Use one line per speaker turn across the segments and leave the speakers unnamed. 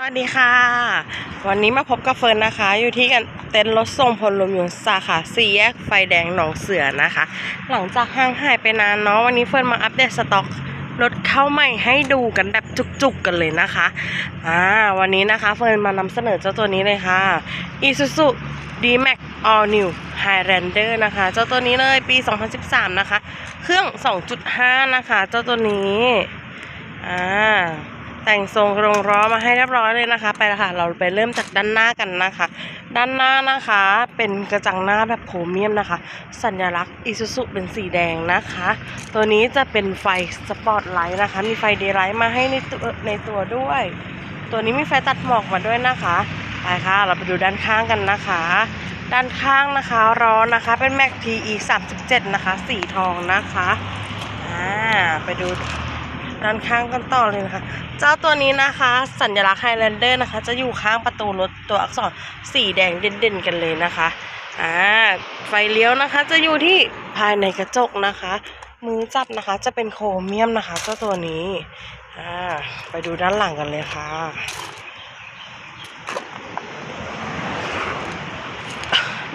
สวัสดีค่ะ วันนี้มาพบกับเฟิร์นนะคะ อยู่ที่กันเต็นท์รถส่งพลลมยนต์สาขาสี่แยกไฟแดงหนองเสือนะคะ หลังจากห่างหายไปนานเนาะวันนี้เฟิร์นมาอัปเดตสต็อกรถเข้าใหม่ให้ดูกันแบบจุกๆกันเลยนะคะอ่าวันนี้นะคะเฟิร์นมานำเสนอเจ้าตัวนี้เลยค่ะ Isuzu D-Max All New Highlander นะคะ เจ้าตัวนี้เลยปี 2013 นะคะ เครื่อง 2.5 นะคะ เจ้าตัวนี้อ่า แต่งทรงกรงล้อมาให้เรียบร้อยเลยนะคะ ไปละค่ะเราไปเริ่มจากด้านหน้ากันนะคะ ด้านหน้านะคะ เป็นกระจังหน้าแบบโพรเมียมนะคะ สัญลักษณ์อิซูซุเป็นสีแดงนะคะ ตัวนี้จะเป็นไฟสปอตไลท์นะคะ มีไฟเดย์ไลท์มาให้ในตัวในตัวด้วย ตัวนี้มีไฟตัดหมอกมาด้วยนะคะไปค่ะ เราไปดูด้านข้างกันนะคะ ด้านข้างนะคะล้อนะคะ เป็น Mac TE 37นะคะ สีทองนะคะอ่าไปดู ด้านข้างกันต่อเลยนะคะ เจ้าตัวนี้นะคะ สัญลักษณ์ไฮแลนเดอร์นะคะ จะอยู่ข้างประตูรถตัวอักษรสีแดงเด่นๆกันเลยนะคะอ่าไฟเลี้ยวนะคะจะอยู่ที่ภายในกระจกนะคะ มือจับนะคะจะเป็นโครเมียมนะคะ เจ้าตัวนี้อ่าไปดูด้านหลังกันเลยค่ะ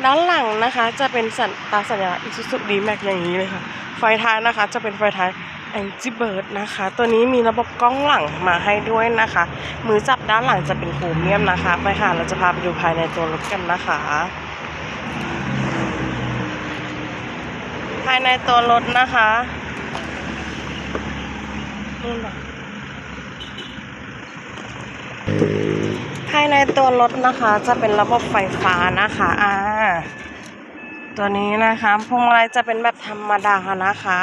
ด้านหลังนะคะจะเป็นสัญตาสัญลักษณ์อิซูซุดีแม็กอย่างนี้เลยค่ะ ไฟท้ายนะคะจะเป็นไฟท้าย แองจิเบิร์ดนะคะ ตัวนี้มีระบบกล้องหลังมาให้ด้วยนะคะ มือจับด้านหลังจะเป็นโครเมียมนะคะ ไปค่ะ เราจะพาไปดูภายในตัวรถกันนะคะ ภายในตัวรถนะคะนี่นะภายในตัวรถนะคะจะเป็นระบบไฟฟ้านะคะอ่าตัวนี้นะคะพวงมาลัยจะเป็นแบบธรรมดานะคะ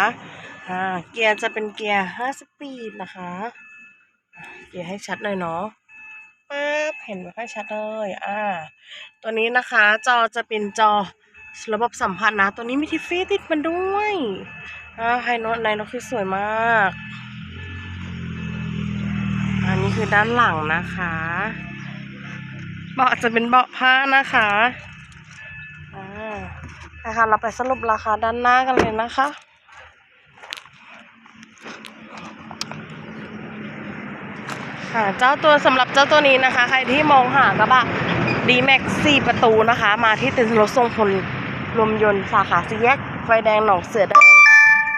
อ่าเกียร์จะเป็นเกียร์5สปีดนะคะ เกียร์ให้ชัดเลยเนาะปึ๊บเห็นไม่ค่อยชัดเลย อ่า ตัวนี้นะคะ จอจะเป็นจอระบบสัมผัสนะ ตัวนี้มีทิฟฟี่ติดมันด้วย อ่าไฮโนตในรถคือสวยมาก อันนี้คือด้านหลังนะคะ เบาะจะเป็นเบาะผ้านะคะ อ่านะคะเราไปสรุปราคาด้านหน้ากันเลยนะคะ ค่ะเจ้าตัวสำหรับเจ้าตัวนี้นะคะ ใครที่มองหากระบะ D-Max 4ประตูนะคะ มาที่เต็นท์รถทรงพลรวมยนต์สาขาสี่แยกไฟแดงหนองเสือได้เลยนะคะ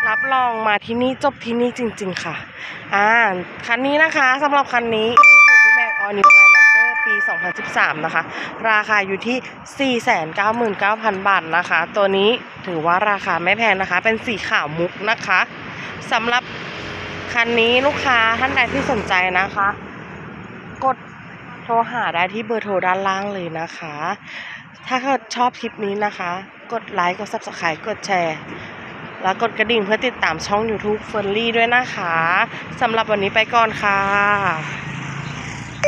รับรองมาที่นี่จบที่นี่จริง ๆค่ะอ่าคันนี้นะคะสำหรับคันนี้ Isuzu D-Max All New Highlander ปี 2013 นะคะ ราคาอยู่ที่ 499,000 บาทนะคะ ตัวนี้ถือว่าราคาไม่แพงนะคะ เป็นสีขาวมุกนะคะสำหรับ คันนี้ลูกค้าท่านใดที่สนใจนะคะ กดโทรหาได้ที่เบอร์โทรด้านล่างเลยนะคะ ถ้าเกิดชอบคลิปนี้นะคะ กดไลค์ กด s u b สไครต์กดแชร์ แล้วกดกระดิ่งเพื่อติดตามช่อง YouTube เฟิร์นลี่ด้วยนะคะสำหรับวันนี้ไปก่อนค่ะ